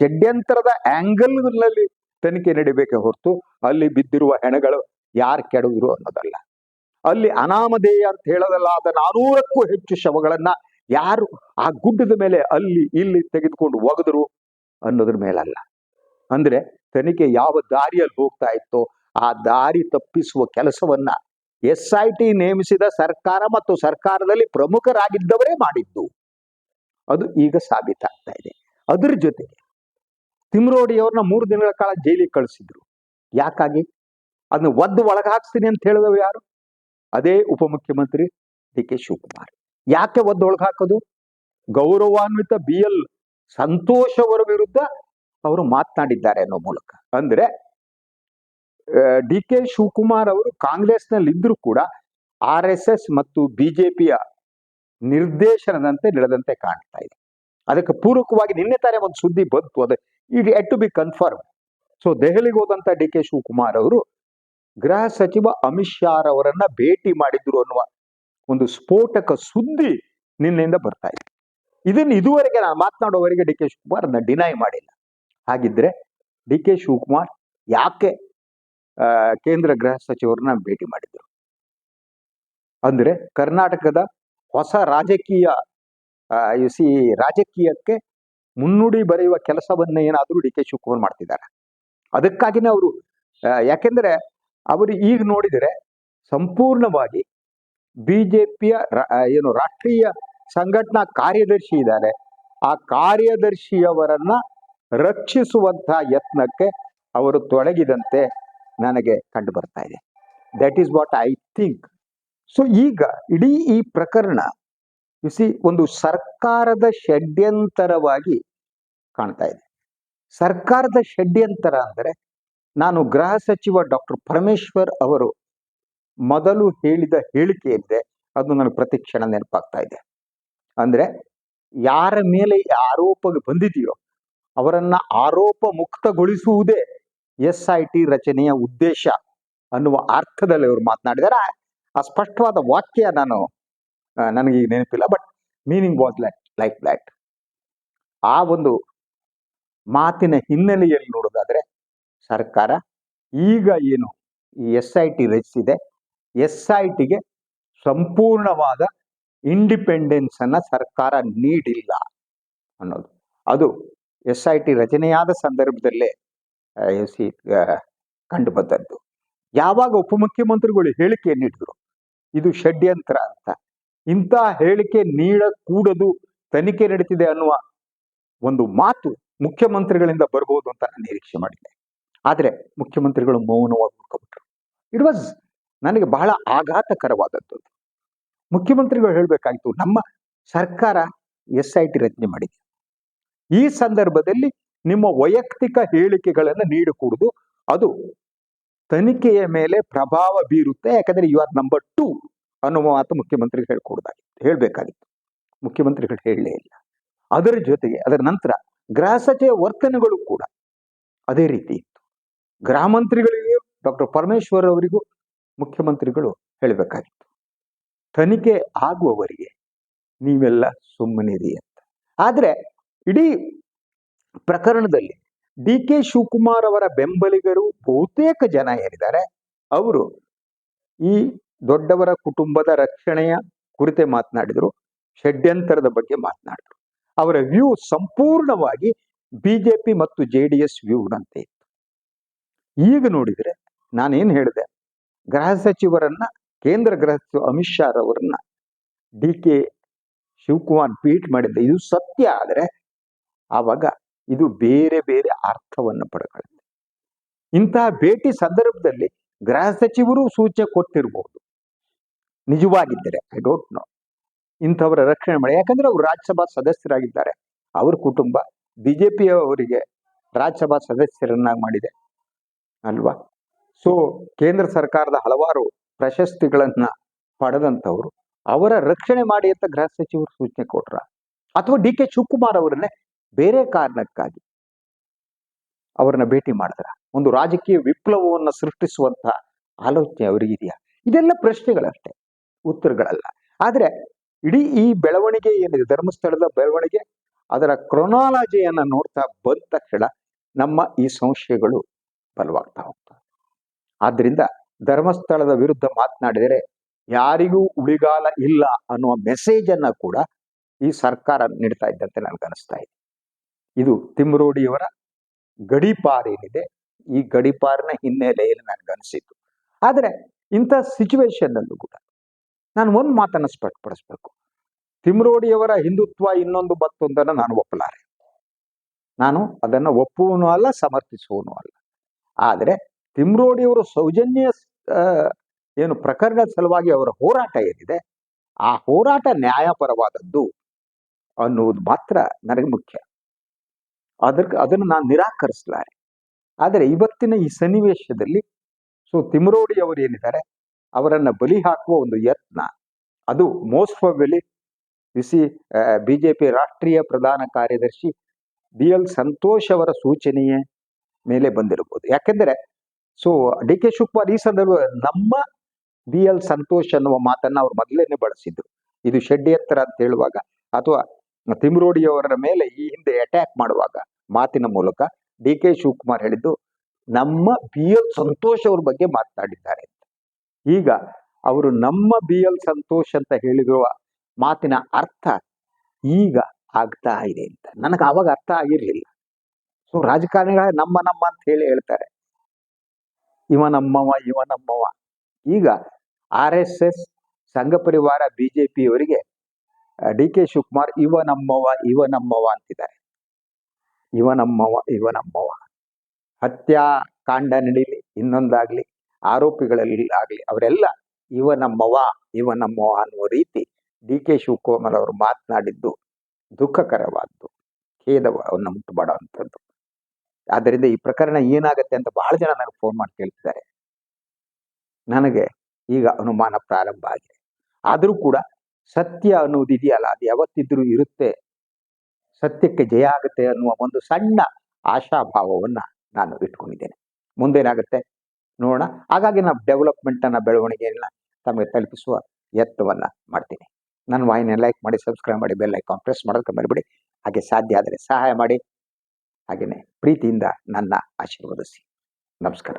ಷಡ್ಯಂತರದ ಆಂಗಲ್ನಲ್ಲಿ ತನಿಖೆ ನಡಿಬೇಕೆ ಹೊರತು ಅಲ್ಲಿ ಬಿದ್ದಿರುವ ಹೆಣಗಳು ಯಾರು ಕೆಡವಿದ್ರು ಅನ್ನೋದಲ್ಲ. ಅಲ್ಲಿ ಅನಾಮಧೇಯ ಅಂತ ಹೇಳೋದಲ್ಲ ಆದ ನಾನೂರಕ್ಕೂ ಹೆಚ್ಚು ಶವಗಳನ್ನ ಯಾರು ಆ ಗುಡ್ಡದ ಮೇಲೆ ಅಲ್ಲಿ ಇಲ್ಲಿ ತೆಗೆದುಕೊಂಡು ಒಗೆದ್ರು ಅನ್ನೋದ್ರ ಮೇಲಲ್ಲ. ಅಂದ್ರೆ ತನಿಖೆ ಯಾವ ದಾರಿಯಲ್ಲಿ ಹೋಗ್ತಾ ಇತ್ತೋ ಆ ದಾರಿ ತಪ್ಪಿಸುವ ಕೆಲಸವನ್ನ ಎಸ್ ಐ ಟಿ ನೇಮಿಸಿದ ಸರ್ಕಾರ ಮತ್ತು ಸರ್ಕಾರದಲ್ಲಿ ಪ್ರಮುಖರಾಗಿದ್ದವರೇ ಮಾಡಿದ್ದು. ಅದು ಈಗ ಸಾಬೀತಾಗ್ತಾ ಇದೆ. ಅದ್ರ ಜೊತೆಗೆ ತಿಮ್ರೋಡಿಯವ್ರನ್ನ ಮೂರು ದಿನಗಳ ಕಾಲ ಜೈಲಿಗೆ ಕಳಿಸಿದ್ರು. ಯಾಕಾಗಿ? ಅದನ್ನ ಒದ್ದು ಒಳಗೆ ಹಾಕ್ಸ್ತೀನಿ ಅಂತ ಹೇಳಿದವು ಯಾರು? ಅದೇ ಉಪಮುಖ್ಯಮಂತ್ರಿ ಡಿ ಕೆ ಶಿವಕುಮಾರ್. ಯಾಕೆ ಒದ್ದು ಒಳಗೆ ಹಾಕೋದು ಗೌರವಾನ್ವಿತ ಬಿ ಎಲ್ ಸಂತೋಷ್ ಅವರ ವಿರುದ್ಧ ಅವರು ಮಾತನಾಡಿದ್ದಾರೆ ಅನ್ನೋ ಮೂಲಕ. ಅಂದ್ರೆ ಡಿ ಕೆ ಶಿವಕುಮಾರ್ ಅವರು ಕಾಂಗ್ರೆಸ್ನಲ್ಲಿ ಇದ್ರೂ ಕೂಡ ಆರ್ ಎಸ್ ಎಸ್ ಮತ್ತು ಬಿಜೆಪಿಯ ನಿರ್ದೇಶನದಂತೆ ನಡೆದಂತೆ ಕಾಣ್ತಾ ಇದೆ. ಅದಕ್ಕೆ ಪೂರಕವಾಗಿ ನಿನ್ನೆ ತಾನೇ ಒಂದು ಸುದ್ದಿ ಬಂತು. ಅದು it yet to be confirm. So, ದೆಹಲಿಗೆ ಹೋದಂತ ಡಿ ಕೆ ಶಿವಕುಮಾರ್ ಅವರು ಗೃಹ ಸಚಿವ ಅಮಿತ್ ಶಾ ಅವರನ್ನ ಭೇಟಿ ಮಾಡಿದ್ರು ಅನ್ನುವ ಒಂದು ಸ್ಫೋಟಕ ಸುದ್ದಿ ನಿನ್ನೆಯಿಂದ ಬರ್ತಾ ಇದೆ. ಇದನ್ನು ಇದುವರೆಗೆ ನಾನು ಮಾತನಾಡುವವರೆಗೆ ಡಿ ಕೆ ಶಿವಕುಮಾರ್ ಅದನ್ನ ಡಿನೈ ಮಾಡಿಲ್ಲ. ಹಾಗಿದ್ರೆ ಡಿ ಕೆ ಶಿವಕುಮಾರ್ ಯಾಕೆ ಕೇಂದ್ರ ಗೃಹ ಸಚಿವರನ್ನ ಭೇಟಿ ಮಾಡಿದ್ರು? ಅಂದ್ರೆ ಕರ್ನಾಟಕದ ಹೊಸ ರಾಜಕೀಯ ಯು ಸಿ ರಾಜಕೀಯಕ್ಕೆ ಮುನ್ನುಡಿ ಬರೆಯುವ ಕೆಲಸವನ್ನ ಏನಾದರೂ ಡಿ ಕೆ ಶಿವಕುಮಾರ್ ಮಾಡ್ತಿದ್ದಾರೆ ಅದಕ್ಕಾಗಿನೇ ಅವರು ಯಾಕೆಂದ್ರೆ ಅವರು ಈಗ ನೋಡಿದರೆ ಸಂಪೂರ್ಣವಾಗಿ ಬಿಜೆಪಿಯ ಏನು ರಾಷ್ಟ್ರೀಯ ಸಂಘಟನಾ ಕಾರ್ಯದರ್ಶಿ ಇದ್ದಾರೆ. ಆ ಕಾರ್ಯದರ್ಶಿಯವರನ್ನ ರಕ್ಷಿಸುವಂತಹ ಯತ್ನಕ್ಕೆ ಅವರು ತೊಡಗಿದಂತೆ ನನಗೆ ಕಂಡು ಬರ್ತಾ ಇದೆ. That is what I think so ಈಗ ಇಡೀ ಈ ಪ್ರಕರಣ ಸಿ ಒಂದು ಸರ್ಕಾರದ ಷಡ್ಯಂತರವಾಗಿ ಕಾಣ್ತಾ ಇದೆ. ಸರ್ಕಾರದ ಷಡ್ಯಂತರ ಅಂದರೆ, ನಾನು ಗೃಹ ಸಚಿವ ಡಾಕ್ಟರ್ ಪರಮೇಶ್ವರ್ ಅವರು ಮೊದಲು ಹೇಳಿದ ಹೇಳಿಕೆ ಏನಿದೆ ಅದು ನನಗೆ ಪ್ರತಿಕ್ಷಣ ನೆನಪಾಗ್ತಾ ಇದೆ. ಅಂದ್ರೆ ಯಾರ ಮೇಲೆ ಆರೋಪ ಬಂದಿದೆಯೋ ಅವರನ್ನ ಆರೋಪ ಮುಕ್ತಗೊಳಿಸುವುದೇ ಎಸ್ ಐ ಟಿ ರಚನೆಯ ಉದ್ದೇಶ ಅನ್ನುವ ಅರ್ಥದಲ್ಲಿ ಅವರು ಮಾತನಾಡಿದ್ದಾರೆ. ಆ- ಆ ಸ್ಪಷ್ಟವಾದ ವಾಕ್ಯ ನಾನು ನನಗೆ ಈಗ ನೆನಪಿಲ್ಲ but meaning was like like that ಆ ಒಂದು ಮಾತಿನ ಹಿನ್ನೆಲೆಯಲ್ಲಿ ನೋಡೋದಾದ್ರೆ ಸರ್ಕಾರ ಈಗ ಏನು ಈ ಎಸ್ ಐ ಟಿ ರಚಿಸಿದೆ ಎಸ್ ಐ ಟಿಗೆ ಸಂಪೂರ್ಣವಾದ ಇಂಡಿಪೆಂಡೆನ್ಸ್ ಅನ್ನ ಸರ್ಕಾರ ನೀಡಿಲ್ಲ ಅನ್ನೋದು. ಅದು ಎಸ್ ಐ ಟಿ ರಚನೆಯಾದ ಸಂದರ್ಭದಲ್ಲೇ ಸಿ ಕಂಡು ಬಂದದ್ದು ಯಾವಾಗ ಉಪಮುಖ್ಯಮಂತ್ರಿಗಳು ಹೇಳಿಕೆ ನೀಡಿದ್ರು, ಇದು ಷಡ್ಯಂತ್ರ ಅಂತ. ಇಂಥ ಹೇಳಿಕೆ ನೀಡಕೂಡದು ತನಿಖೆ ನಡೀತಿದೆ ಅನ್ನುವ ಒಂದು ಮಾತು ಮುಖ್ಯಮಂತ್ರಿಗಳಿಂದ ಬರ್ಬೋದು ಅಂತ ನಿರೀಕ್ಷೆ ಮಾಡಿದ್ದೆ. ಆದರೆ ಮುಖ್ಯಮಂತ್ರಿಗಳು ಮೌನವಾಗಿ ಉಳ್ಕೊಬಿಟ್ರು ಇಟ್ ವಾಸ್ ನನಗೆ ಬಹಳ ಆಘಾತಕರವಾದದ್ದು. ಮುಖ್ಯಮಂತ್ರಿಗಳು ಹೇಳಬೇಕಾಗಿತ್ತು ನಮ್ಮ ಸರ್ಕಾರ ಎಸ್ ಐ ಟಿ ರಚನೆ ಮಾಡಿದೆ. ಈ ಸಂದರ್ಭದಲ್ಲಿ ನಿಮ್ಮ ವೈಯಕ್ತಿಕ ಹೇಳಿಕೆಗಳನ್ನು ನೀಡಕೂಡುದು, ಅದು ತನಿಖೆಯ ಮೇಲೆ ಪ್ರಭಾವ ಬೀರುತ್ತೆ, ಯಾಕಂದ್ರೆ ಯು ಆರ್ ನಂಬರ್ ಟೂ ಅನ್ನುವ ಮಾತು ಮುಖ್ಯಮಂತ್ರಿಗಳು ಹೇಳ್ಕೊಡ್ದಾಗಿತ್ತು ಹೇಳ್ಬೇಕಾಗಿತ್ತು. ಮುಖ್ಯಮಂತ್ರಿಗಳು ಹೇಳಲೇ ಇಲ್ಲ. ಅದರ ಜೊತೆಗೆ, ಅದರ ನಂತರ ಗೃಹ ಸಚಿವ ವರ್ತನೆಗಳು ಕೂಡ ಅದೇ ರೀತಿ ಇತ್ತು. ಗೃಹ ಮಂತ್ರಿಗಳಿಗೂ ಡಾಕ್ಟರ್ ಪರಮೇಶ್ವರ್ ಅವರಿಗೂ ಮುಖ್ಯಮಂತ್ರಿಗಳು ಹೇಳಬೇಕಾಗಿತ್ತು. ತನಿಖೆ ಆಗುವವರಿಗೆ ನೀವೆಲ್ಲ ಸುಮ್ಮನಿರಿ ಅಂತ. ಆದರೆ ಇಡೀ ಪ್ರಕರಣದಲ್ಲಿ ಡಿ ಕೆ ಶಿವಕುಮಾರ್ ಅವರ ಬೆಂಬಲಿಗರು ಬಹುತೇಕ ಜನ ಏನಿದ್ದಾರೆ ಅವರು ಈ ದೊಡ್ಡವರ ಕುಟುಂಬದ ರಕ್ಷಣೆಯ ಕುರಿತೆ ಮಾತನಾಡಿದರು, ಷಡ್ಯಂತರದ ಬಗ್ಗೆ ಮಾತನಾಡಿದರು. ಅವರ ವ್ಯೂ ಸಂಪೂರ್ಣವಾಗಿ ಬಿಜೆಪಿ ಮತ್ತು ಜೆ ಡಿ ಎಸ್ ವ್ಯೂನಂತೆ ಇತ್ತು. ಈಗ ನೋಡಿದರೆ ನಾನೇನು ಹೇಳಿದೆ? ಗೃಹ ಸಚಿವರನ್ನ, ಕೇಂದ್ರ ಗೃಹ ಸಚಿವ ಅಮಿತ್ ಶಾ ರವರನ್ನ ಡಿ ಕೆ ಶಿವಕುಮಾರ್ ಟ್ವೀಟ್ ಮಾಡಿದ್ದ. ಇದು ಸತ್ಯ ಆದರೆ ಆವಾಗ ಇದು ಬೇರೆ ಬೇರೆ ಅರ್ಥವನ್ನು ಪಡ್ಕೊಳ್ಳುತ್ತೆ. ಇಂತಹ ಭೇಟಿ ಸಂದರ್ಭದಲ್ಲಿ ಗೃಹ ಸಚಿವರು ಸೂಚನೆ ಕೊಟ್ಟಿರಬಹುದು ನಿಜವಾಗಿದ್ದರೆ ಐ ಡೋಂಟ್ ನೋ ಇಂಥವರ ರಕ್ಷಣೆ ಮಾಡಿ. ಯಾಕಂದ್ರೆ ಅವರು ರಾಜ್ಯಸಭಾ ಸದಸ್ಯರಾಗಿದ್ದಾರೆ. ಅವ್ರ ಕುಟುಂಬ ಬಿಜೆಪಿಯವರಿಗೆ ರಾಜ್ಯಸಭಾ ಸದಸ್ಯರನ್ನಾಗಿ ಮಾಡಿದೆ. ಅಲ್ವಾ? ಸೊ ಕೇಂದ್ರ ಸರ್ಕಾರದ ಹಲವಾರು ಪ್ರಶಸ್ತಿಗಳನ್ನ ಪಡೆದಂಥವ್ರು, ಅವರ ರಕ್ಷಣೆ ಮಾಡಿ ಅಂತ ಗೃಹ ಸಚಿವರು ಸೂಚನೆ ಕೊಟ್ರ. ಅಥವಾ ಡಿ ಕೆ ಶಿವಕುಮಾರ್ ಅವರನ್ನೇ ಬೇರೆ ಕಾರಣಕ್ಕಾಗಿ ಅವರನ್ನ ಭೇಟಿ ಮಾಡಿದ್ರ. ಒಂದು ರಾಜಕೀಯ ವಿಪ್ಲವವನ್ನು ಸೃಷ್ಟಿಸುವಂತ ಆಲೋಚನೆ ಅವರಿಗಿದೆಯಾ ಇದೆಲ್ಲ ಪ್ರಶ್ನೆಗಳಷ್ಟೇ, ಉತ್ತರಗಳಲ್ಲ. ಆದ್ರೆ ಇಡೀ ಈ ಬೆಳವಣಿಗೆ ಏನಿದೆ, ಧರ್ಮಸ್ಥಳದ ಬೆಳವಣಿಗೆ, ಅದರ ಕ್ರೊನಾಲಜಿಯನ್ನು ನೋಡ್ತಾ ಬಂದ ತಕ್ಷಣ ನಮ್ಮ ಈ ಸಂಶಯಗಳು ಬಲವಾಗ್ತಾ ಹೋಗ್ತವೆ. ಆದ್ರಿಂದ ಧರ್ಮಸ್ಥಳದ ವಿರುದ್ಧ ಮಾತನಾಡಿದರೆ ಯಾರಿಗೂ ಉಳಿಗಾಲ ಇಲ್ಲ ಅನ್ನುವ ಮೆಸೇಜ್ ಅನ್ನ ಕೂಡ ಈ ಸರ್ಕಾರ ನೀಡ್ತಾ ಇದ್ದಂತೆ ನನಗನ್ನಿಸ್ತಾ ಇದೆ. ಇದು ತಿಮ್ರೋಡಿಯವರ ಗಡಿಪಾರೇನಿದೆ ಈ ಗಡಿಪಾರಿನ ಹಿನ್ನೆಲೆಯಲ್ಲಿ ನನಗನ್ನಿಸಿತು ಆದರೆ ಇಂಥ ಸಿಚುವೇಶನ್ನಲ್ಲೂ ಕೂಡ ನಾನು ಒಂದು ಮಾತನ್ನು ಸ್ಪಷ್ಟಪಡಿಸ್ಬೇಕು. ತಿಮ್ರೋಡಿಯವರ ಹಿಂದುತ್ವ ಇನ್ನೊಂದು ಮತ್ತೊಂದನ್ನು ನಾನು ಒಪ್ಪಲಾರೆ. ನಾನು ಅದನ್ನು ಒಪ್ಪುವನು ಅಲ್ಲ, ಸಮರ್ಥಿಸುವನು ಅಲ್ಲ. ಆದರೆ ತಿಮ್ರೋಡಿಯವರು ಸೌಜನ್ಯ ಏನು ಪ್ರಕರಣದ ಸಲುವಾಗಿ ಅವರ ಹೋರಾಟ ಏನಿದೆ, ಆ ಹೋರಾಟ ನ್ಯಾಯಪರವಾದದ್ದು ಅನ್ನುವುದು ಮಾತ್ರ ನನಗೆ ಮುಖ್ಯ. ಅದಕ್ಕೆ ಅದನ್ನು ನಾನು ನಿರಾಕರಿಸಲಾರೆ. ಆದರೆ ಇವತ್ತಿನ ಈ ಸನ್ನಿವೇಶದಲ್ಲಿ, ಸೊ ತಿಮ್ರೋಡಿ ಅವರು ಏನಿದ್ದಾರೆ, ಅವರನ್ನು ಬಲಿ ಹಾಕುವ ಒಂದು ಯತ್ನ, ಅದು ಮೋಸ್ಟ್ ಬಿ ಜೆ ಪಿ ರಾಷ್ಟ್ರೀಯ ಪ್ರಧಾನ ಕಾರ್ಯದರ್ಶಿ ಬಿ ಎಲ್ ಸಂತೋಷ್ ಅವರ ಸೂಚನೆಯೇ ಮೇಲೆ ಬಂದಿರಬಹುದು. ಯಾಕೆಂದ್ರೆ ಸೊ ಡಿ ಕೆ ಶಿವಕುಮಾರ್ ಈ ಸಂದರ್ಭ ನಮ್ಮ ಬಿ ಎಲ್ ಸಂತೋಷ್ ಅನ್ನುವ ಮಾತನ್ನ ಅವ್ರು ಮೊದಲೇನೆ ಬಳಸಿದ್ರು. ಇದು ಷಡ್ಯಂತ್ರ ಅಂತ ಹೇಳುವಾಗ ಅಥವಾ ತಿಮ್ರೋಡಿಯವರ ಮೇಲೆ ಈ ಹಿಂದೆ ಅಟ್ಯಾಕ್ ಮಾಡುವಾಗ ಮಾತಿನ ಮೂಲಕ ಡಿ ಕೆ ಶಿವಕುಮಾರ್ ಹೇಳಿದ್ದು, ನಮ್ಮ ಬಿ ಎಲ್ ಸಂತೋಷ್ ಅವ್ರ ಬಗ್ಗೆ ಮಾತನಾಡಿದ್ದಾರೆ ಈಗ ಅವರು ನಮ್ಮ ಬಿ ಎಲ್ ಸಂತೋಷ್ ಅಂತ ಹೇಳಿರುವ ಮಾತಿನ ಅರ್ಥ ಈಗ ಆಗ್ತಾ ಇದೆ ಅಂತ. ನನಗೆ ಅವಾಗ ಅರ್ಥ ಆಗಿರಲಿಲ್ಲ. ಸೊ ರಾಜಕಾರಣಿಗಳ ನಮ್ಮ ನಮ್ಮ ಅಂತ ಹೇಳಿ ಹೇಳ್ತಾರೆ. ಇವ ನಮ್ಮವ ಇವ ನಮ್ಮವ. ಈಗ ಆರ್ ಎಸ್ ಎಸ್ ಸಂಘ ಪರಿವಾರ ಬಿಜೆಪಿಯವರಿಗೆ ಡಿ ಕೆ ಶಿವಕುಮಾರ್ ಇವ ಇವನಮ್ಮವ ಇವ ನಮ್ಮವ ಅಂತಿದ್ದಾರೆ. ಇವ ಇವನಮ್ಮವ ಇವ ನಮ್ಮವ. ಹತ್ಯಾಕಾಂಡ ನಡೀಲಿ, ಇನ್ನೊಂದಾಗ್ಲಿ, ಆರೋಪಿಗಳಲ್ಲಿ ಆಗ್ಲಿ, ಅವರೆಲ್ಲ ಇವ ನಮ್ಮವ, ಇವ ಅನ್ನುವ ರೀತಿ ಡಿ ಕೆ ಶಿವಕುಮಾರ್ ಅವರು ಮಾತನಾಡಿದ್ದು ದುಃಖಕರವಾದ್ದು ಖೇದವನ್ನು ಉಂಟು ಮಾಡುವಂಥದ್ದು ಆದ್ದರಿಂದ ಈ ಪ್ರಕರಣ ಏನಾಗತ್ತೆ ಅಂತ ಬಹಳ ಜನ ನನಗೆ ಫೋನ್ ಮಾಡಿ ಕೇಳ್ತಿದ್ದಾರೆ. ನನಗೆ ಈಗ ಅನುಮಾನ ಪ್ರಾರಂಭ ಆಗಿದೆ. ಆದರೂ ಕೂಡ ಸತ್ಯ ಅನ್ನೋದು ಇದೆಯಲ್ಲ, ಅದು ಯಾವತ್ತಿದ್ರೂ ಇರುತ್ತೆ. ಸತ್ಯಕ್ಕೆ ಜಯ ಆಗುತ್ತೆ ಅನ್ನುವ ಒಂದು ಸಣ್ಣ ಆಶಾಭಾವವನ್ನು ನಾನು ಇಟ್ಕೊಂಡಿದ್ದೇನೆ. ಮುಂದೇನಾಗುತ್ತೆ? ನೋಡೋಣ. ಹಾಗಾಗಿ ನಾವು ಡೆವಲಪ್ಮೆಂಟ್ ಅನ್ನ, ಬೆಳವಣಿಗೆಯನ್ನ ತಮಗೆ ತಲುಪಿಸುವ ಯತ್ನವನ್ನ ಮಾಡ್ತೀನಿ. ನನ್ನ ವಾಹಿನಿಯನ್ನು ಲೈಕ್ ಮಾಡಿ ಸಬ್ಸ್ಕ್ರೈಬ್ ಮಾಡಿ ಬೆಲ್ ಐಕಾನ್ ಪ್ರೆಸ್ ಮಾಡೋದಕ್ಕೆ ಮರಿಬೇಡಿ. ಹಾಗೆ ಸಾಧ್ಯ ಆದರೆ ಸಹಾಯ ಮಾಡಿ. ಹಾಗೆಯೇ ಪ್ರೀತಿಯಿಂದ ನನ್ನ ಆಶೀರ್ವದಿಸಿ. ನಮಸ್ಕಾರ.